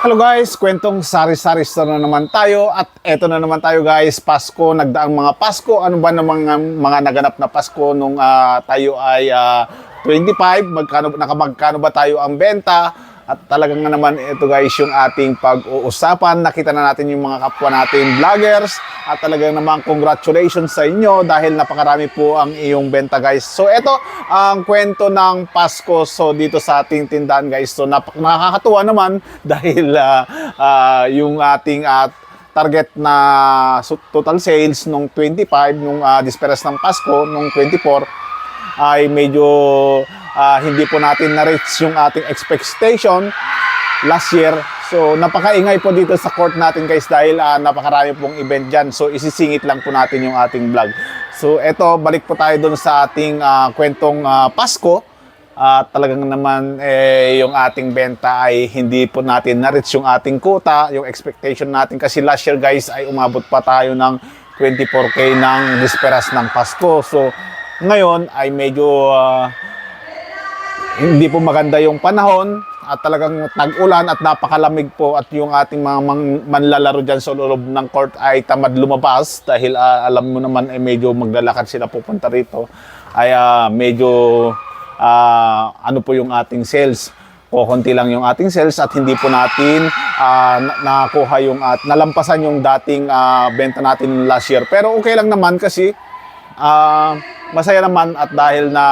Hello guys, kwentong sari-sari store na naman tayo. At eto na naman tayo guys, Pasko, nagdaang mga Pasko, ano ba ng mga, mga naganap na Pasko nung ah, tayo ay ah, 25, magkano, nakamagkano ba tayo ang benta at talagang naman ito guys yung ating pag-uusapan, nakita na natin yung mga kapwa natin vloggers at talagang naman congratulations sa inyo dahil napakarami po ang iyong benta guys. So ito ang kwento ng Pasko so dito sa ating tindahan guys. So napak nakakatuwa naman dahil ah, ah, yung ating at target na total sales nung 25 nung uh, disperas ng Pasko nung 24 ay medyo ah, hindi po natin na-reach yung ating expectation last year. So, napakaingay po dito sa court natin guys dahil ah, napakarami pong event dyan. So, isisingit lang po natin yung ating vlog. So, eto, balik po tayo dun sa ating ah, kwentong ah, Pasko. At talagang naman eh, yung ating benta ay hindi po natin na-reach yung ating quota, yung expectation natin. Kasi last year guys ay umabot pa tayo ng 24K ng disperas ng Pasko. So, ngayon ay medyo ah, hindi po maganda yung panahon at talagang tag-ulan at napakalamig po at yung ating mga manlalaro dyan sa loob ng court ay tamad lumabas dahil ah, alam mo naman ay medyo maglalakad sila pupunta rito. Ay ah, medyo ah, ano po yung ating sales? Kukunti lang yung ating sales at hindi po natin ah, na- nakakuha yung at nalampasan yung dating ah, benta natin last year. Pero okay lang naman kasi Ah, masaya naman at dahil na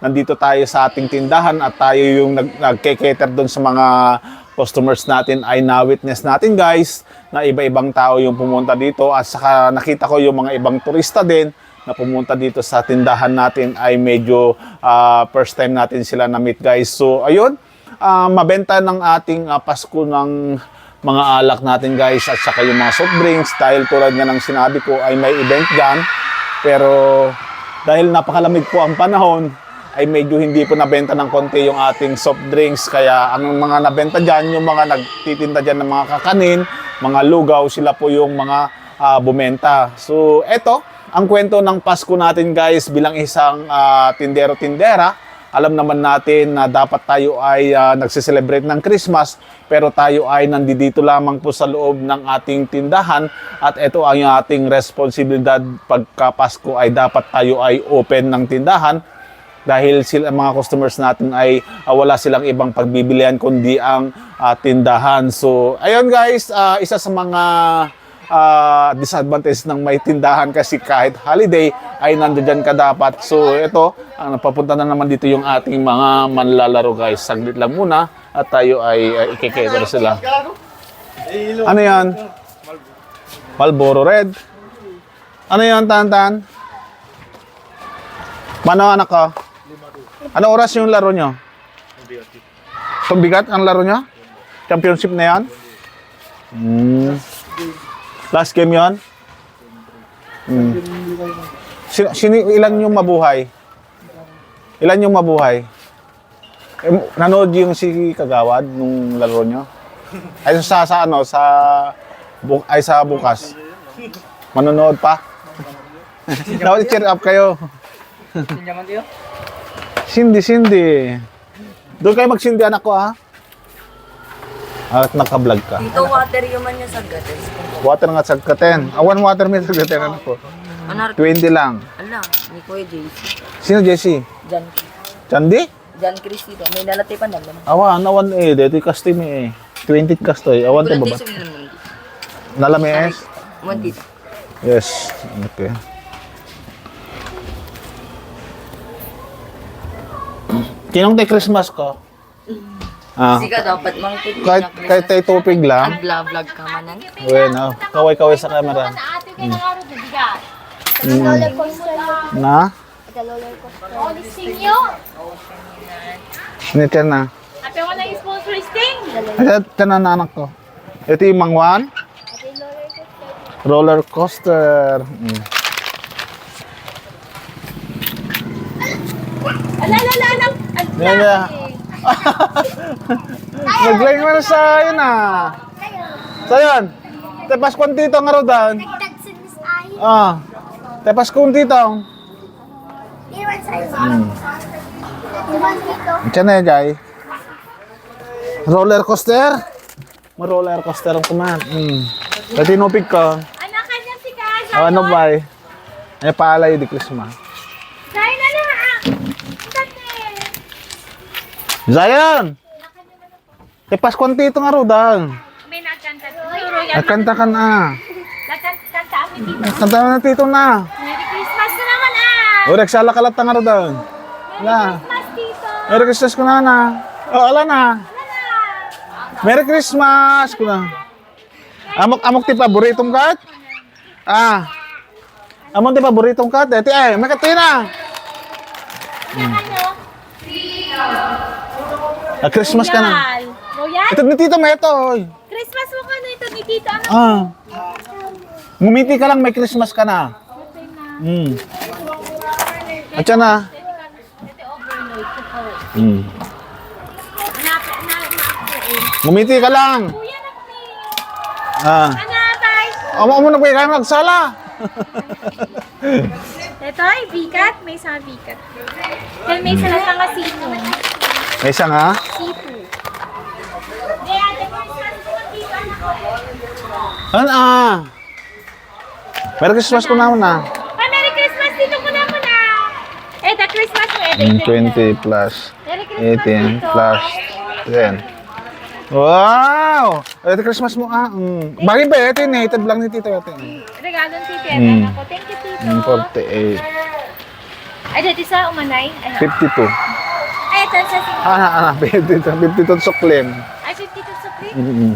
nandito tayo sa ating tindahan at tayo yung nag nagke-cater doon sa mga customers natin. Ay na-witness natin guys na iba-ibang tao yung pumunta dito. At saka nakita ko yung mga ibang turista din na pumunta dito sa tindahan natin. Ay medyo ah, first time natin sila na-meet guys. So ayun, ah, mabenta ng ating ah, Pasko ng mga alak natin guys. At saka yung mga soft drinks. Dahil tulad nga ng sinabi ko ay may event dyan. Pero dahil napakalamig po ang panahon, ay medyo hindi po nabenta ng konti yung ating soft drinks. Kaya ang mga nabenta dyan, yung mga nagtitinda dyan ng mga kakanin, mga lugaw, sila po yung mga ah, bumenta. So, eto, ang kwento ng Pasko natin guys bilang isang ah, tindero-tindera. Alam naman natin na dapat tayo ay ah, nagsiselebrate ng Christmas pero tayo ay nandito lamang po sa loob ng ating tindahan at ito ang ating responsibilidad pagka Pasko ay dapat tayo ay open ng tindahan dahil sila mga customers natin ay ah, wala silang ibang pagbibilihan kundi ang ah, tindahan. So ayun guys, ah, isa sa mga ah, disadvantage ng may tindahan kasi kahit holiday ay nandiyan ka dapat. So ito, ang napapunta na naman dito yung ating mga manlalaro guys. Saglit lang muna at tayo ay, ay ikikater sila. Ano yan? Malboro Red. Ano yan, Tantan? Mano anak ka? Ano oras yung laro nyo? Pambigat ang laro nyo? Championship na yan? Hmm. Last game yon? Hmm. Sino, sino, ilan yung mabuhay? Ilan yung mabuhay? Eh, nanood yung si Kagawad nung laro nyo? Ay sa, sa ano, sa bu- ay sa bukas. Manonood pa? Dapat cheer up kayo. Sindi, sindi. Doon kayo magsindi anak ko ha. At naka-vlog ka. Dito water yung man niya sa gates. Water nga sa katen. Awan water may sa katen anak ko. Anar, 20 lang. ala, ni Kuya JC. Sino Jesse? Jan, Chandi? Jan Chris dito. May nalatay pa naman. Awan, awan eh. Dito yung custom eh. 20 kastoy. Awan to Kulatay baba. Nalames? Yes. Okay. Kinong tay Christmas ko? Ah, Sika dapat mang tip. kahit, kahit tay tupig lang. Vlog-vlog ka manan. Bueno, kaway-kaway sa camera. Roller coaster yun. Na? Ito roller coaster. Oh, listing nyo. Sinityan na. Ate, wala yung sponsor listing. Ito, ito na na anak ko. Ito yung mangwan. Ito yung roller coaster. Roller coaster. Mm. Ala, ala, ala, ala. Yan na. Nag-line mo na sa yun ah. Sa yun. Tepas kung tito nga. Nagtagsinis ay. Ah. Tepas kung tito. Iwan sa'yo. Iwan dito. Diyan na jay. Roller coaster. Ma-roller coaster ang kumahan. Mm. Sa tinupig ko. Anak ka niya si Kaya. Oh, ano ba eh? Ay, paalay di Christmas. Dahil na lang ah. Dati. Zion! Eh, Paskwan tito nga ro, dang. May yan. Nagkanta ka na. Nagkanta kami dito. Na tito na. Merry Christmas na naman ah. O, nagsala ka lang nga ro, dang. Wala. Christmas dito. Merry Christmas ko na na. Oh, ala na. Merry Christmas ko na. Amok, amok ti paboritong kat? Ah. Amok ti paboritong kat? Eti ay, may katina. Ano? Ah, Christmas ka na. Royal. Royal? Ito ni Tito Meto. oy. Christmas mo ka na ito ni Tito. Ano? Ah. Ngumiti ka lang, may Christmas ka na. Hmm. At yan na. Ito overload. Ito. Hmm. Hanapin na na Ngumiti ka lang. Kuya na. Ah. Hanapay. Amo mo na kayo magsala. Ito ay bigat. May isang bigat. Then may isa na nga sipo. May isa nga. Sipo. Hindi, ate, Christmas ko dito, anak ko. Ano ah? Merry Christmas ko naman ah. Ah, Merry Christmas dito ko na muna. Eh, the Christmas mo. Eh, Mm, 20 plus Merry Christmas 18 dito. plus 10. Wow! Ito Christmas mo ah. Mm. Bagay ba ito yung native lang ni Tito ito? Regalo ng Tito. Mm. Mm. Ako. Thank you, Tito. Mm, 48. Ay, dito sa umanay. Ay, 52. Ito sa sing. Ah, ah, ah, 52. 52 suklim. Ay, 52 sa plate. Mm-mm.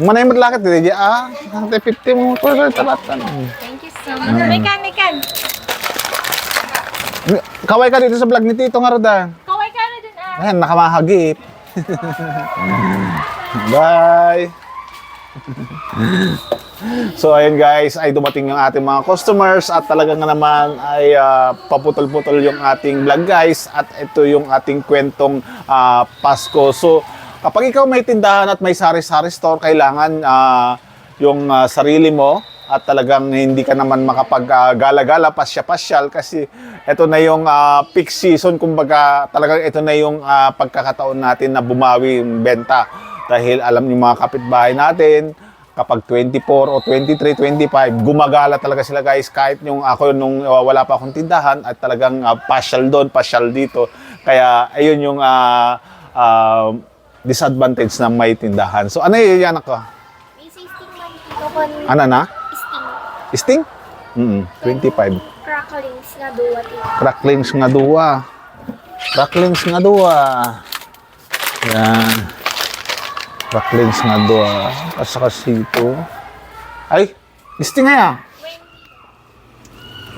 Manay mo lakad dito. Ah, hante 50 mo ko sa talatan. Thank you so much. May kan, may kan. Kaway ka dito sa vlog ni Tito nga Roda. Kaway ka na dun ah. Ayan, nakamahagip. Bye! so ayun guys, ay dumating yung ating mga customers at talaga nga naman ay ah, paputol-putol yung ating vlog guys at ito yung ating kwentong ah, Pasko. So kapag ikaw may tindahan at may sari-sari store, kailangan ah, yung ah, sarili mo at talagang hindi ka naman makapag-gala-gala, pasya-pasyal kasi ito na yung ah, peak season, kumbaga talagang ito na yung ah, pagkakataon natin na bumawi yung benta. Dahil alam niyo mga kapitbahay natin, kapag 24 o 23, 25, gumagala talaga sila guys. Kahit yung ako nung uh, wala pa akong tindahan at talagang uh, pasyal doon, pasyal dito. Kaya ayun yung ah, ah, disadvantage na may tindahan. So ano yun yan ako? May sting man dito kon Ano na? sting. Sting? Mm 25. Cracklings nga duwa. Cracklings nga duwa. Cracklings nga duwa. Yan. Cracklings nga duwa. Asa kasito. Ay, Sting nga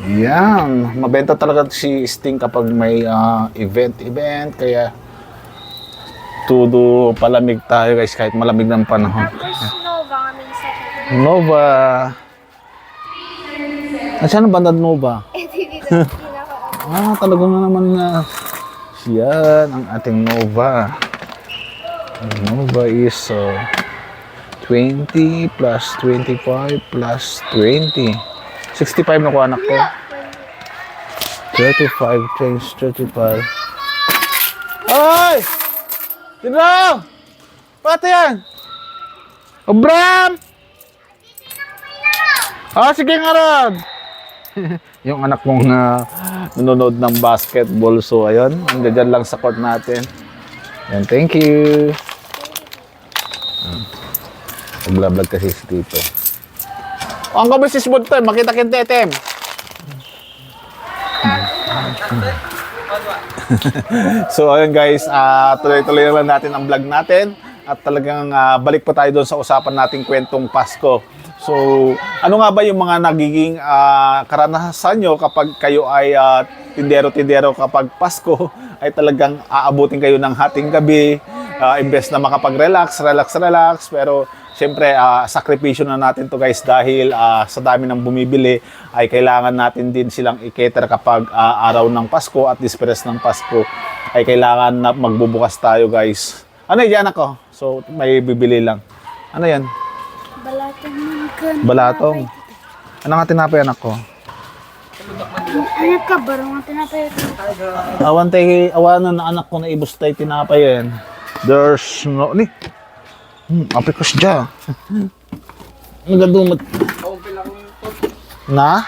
yan. Mabenta talaga si Sting kapag may ah, event, event. Kaya tudo palamig tayo guys kahit malamig ng panahon. Tapos Nova nga may isa tito. Nova. At saan ang banda Nova? Eh, Ah, talaga na naman na. Yan, ang ating Nova. Ang Nova is uh, 20 plus 25 plus 20. 65 na ko anak ko. 35 times 35. Ay! Tino! Pati yan! Abram! Ah, sige nga ron! yung anak mong uh, nanonood ng basketball. So, ayun, nandiyan lang sa court natin. Yan, thank you. Naglablog kasi si Tito. Oh, ang gabi si Smooth to, makita kintetem. so, ayun guys, ah, tuloy-tuloy lang natin ang vlog natin. At talagang ah, balik pa tayo doon sa usapan nating kwentong Pasko. So, ano nga ba yung mga nagiging ah, karanasan nyo kapag kayo ay ah, tindero-tindero kapag Pasko ay talagang aabutin kayo ng hating gabi ah, imbes na makapag-relax, relax, relax pero Siyempre, ah, sakripisyo na natin to guys dahil ah, sa dami ng bumibili ay kailangan natin din silang i-cater kapag ah, araw ng Pasko at disperes ng Pasko ay kailangan na magbubukas tayo guys. Ano yan ako? So, may bibili lang. Ano yan? Balatong. Balatong. Ano nga tinapay anak ko? Anak ka, barang ang tinapay. Awan tayo, awanan na anak ko na ibus tayo tinapayin. There's no, ni. Hmm, apikos dya. Nagadumat. Na?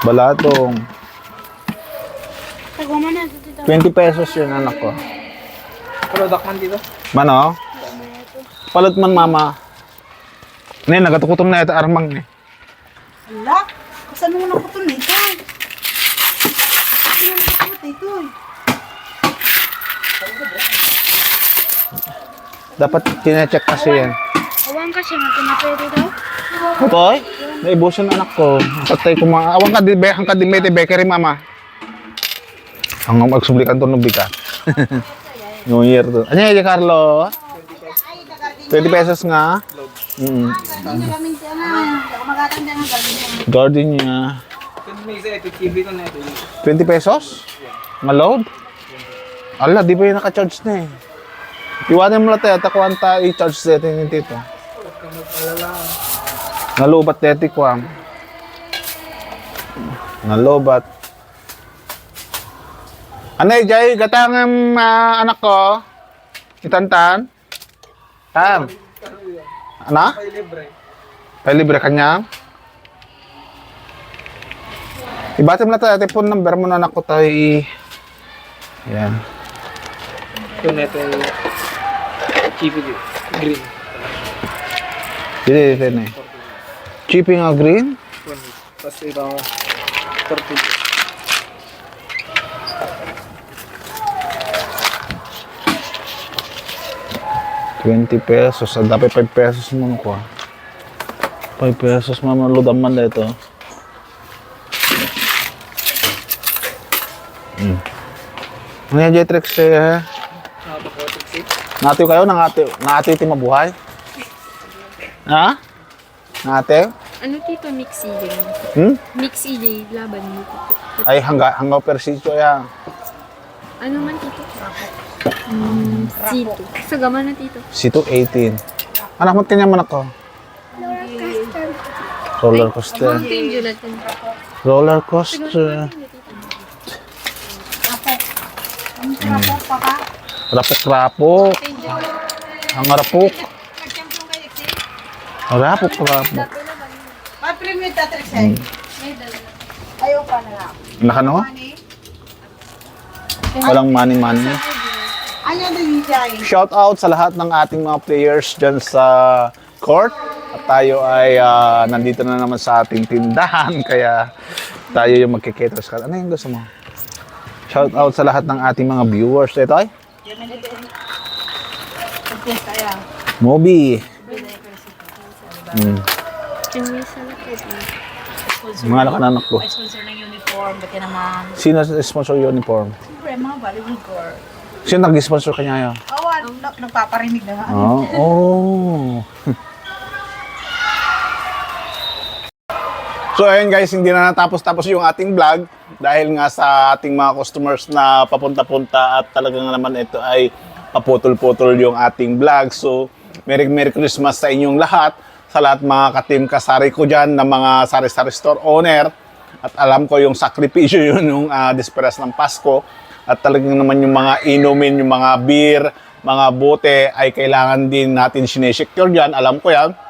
Balatong. Tago mo na ito dito. 20 pesos yun anak ko. Product man dito. Mano? Palot man mama. Ne, nagatukutom na ito armang ni. Wala. Kasan mo na ko ito na ito? Kasan mo na ko ito Dapat tinecheck kasi yan. Awang ka siya, ang tinapay dito. Toy, naibusan anak ko. Patay ko mga, awang ka di, behang ka di, mete, bakery mama. Ang magsublikan to ng bigat. New Year to. Ano yan, Carlo? 20 pesos nga. Mm. Garden niya. Kung may isa ito, TV ko na ito. 20 pesos? Nga-load? Ala, di ba yung naka-charge na eh? Iwanan mo lang tayo, takuan tayo i-charge natin yung tito. Nalubat teti ko am. Nalubat. Anay, Jay, gatang ang ah, anak ko. Itantan. Tam. Ana? Ay, libre. Ay, libre kanya. Ibati mo na tayo, phone number mo na anak ko tayo i... Yan. Ito na ito. TV dito. Green. Dito, dito na eh. Chipping nga green. Tapos ito. 30. Twenty pesos. Ang dapat 5 pesos mo ko. 5 pesos mama ludam man dito. Hmm. Ano yan, Jetrix? Eh, Ah, ito po. 60. Natiw kayo? Nangatiw? Nangatiw ti mabuhay? Ha? Natiw? Ano tito mix EJ? Hmm? Mix EJ, laban mo tito. Ay, hangga, hanggaw per sitio yan. Ano man tito? Hmm, sito. Sa gama na tito. Sito 18. Anak mo kanya man ako. Roller coaster. Mountain Jonathan. Roller coaster. Rapok pa ka. Rapok-rapok. Ang rapok. Rapok-rapok. Pa-premium tatrix eh. Ayaw pa na lang. Nakano? Walang money-money. Shout out sa lahat ng ating mga players dyan sa court. At tayo ay ah, nandito na naman sa ating tindahan. Kaya tayo yung magkiketers ka. Ano yung gusto mo? Shout out sa lahat ng ating mga viewers. Ito ay? Moby. Mm. Mga anak ko. Sponsor ng uniform. Ba't naman? Sino sponsor uniform? Siyempre, mga Bollywood core. Sino nag-sponsor kanya yun? Oo, oh, nagpaparinig na nga. Oh, oh. So ayun guys, hindi na natapos-tapos yung ating vlog dahil nga sa ating mga customers na papunta-punta at talagang naman ito ay paputol-putol yung ating vlog. So Merry Merry Christmas sa inyong lahat, sa lahat mga katim kasari ko dyan na mga sari-sari store owner. At alam ko yung sakripisyo yun yung uh, disperas ng Pasko. At talagang naman yung mga inumin, yung mga beer, mga bote ay kailangan din natin sinesecure dyan. Alam ko yan.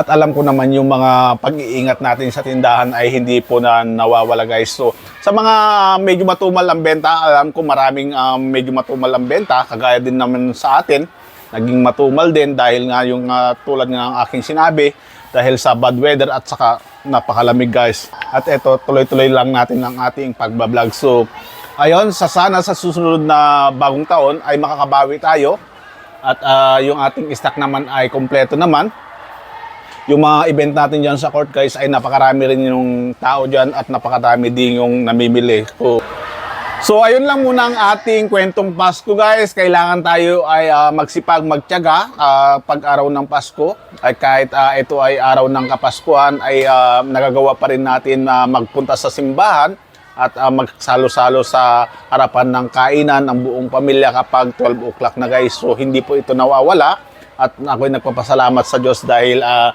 At alam ko naman yung mga pag-iingat natin sa tindahan ay hindi po na nawawala guys. So sa mga medyo matumal ang benta, alam ko maraming um, medyo matumal ang benta. Kagaya din naman sa atin, naging matumal din dahil nga yung uh, tulad nga ng aking sinabi, dahil sa bad weather at saka napakalamig guys. At eto, tuloy-tuloy lang natin ang ating pagbablog. So ayun, sa sana sa susunod na bagong taon ay makakabawi tayo. At ah, yung ating stock naman ay kompleto naman yung mga event natin dyan sa court guys ay napakarami rin yung tao dyan at napakarami din yung namimili. So, so ayun lang muna ang ating kwentong Pasko guys. Kailangan tayo ay ah, magsipag, magtiyaga ah, pag araw ng Pasko. Ay kahit ah, ito ay araw ng Kapaskuhan ay ah, nagagawa pa rin natin na magpunta sa simbahan at ah, magsalo-salo sa harapan ng kainan ng buong pamilya kapag 12 o'clock na guys. So hindi po ito nawawala at ako'y nagpapasalamat sa Diyos dahil ah,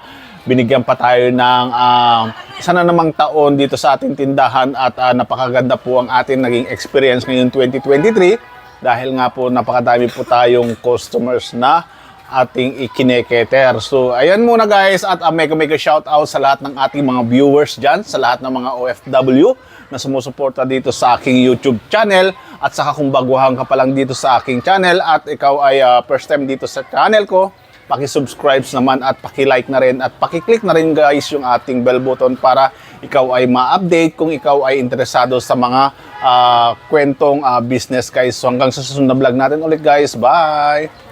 binigyan pa tayo ng ah, isa na namang taon dito sa ating tindahan at ah, napakaganda po ang ating naging experience ngayon 2023 dahil nga po napakadami po tayong customers na ating ikineketer. So, ayan muna guys at uh, mega mega shout out sa lahat ng ating mga viewers dyan, sa lahat ng mga OFW na sumusuporta dito sa aking YouTube channel at saka kung baguhan ka pa lang dito sa aking channel at ikaw ay uh, first time dito sa channel ko, paki-subscribe naman at paki-like na rin at paki-click na rin guys yung ating bell button para ikaw ay ma-update kung ikaw ay interesado sa mga ah, kwentong ah, business guys. So hanggang sa susunod na vlog natin ulit guys. Bye!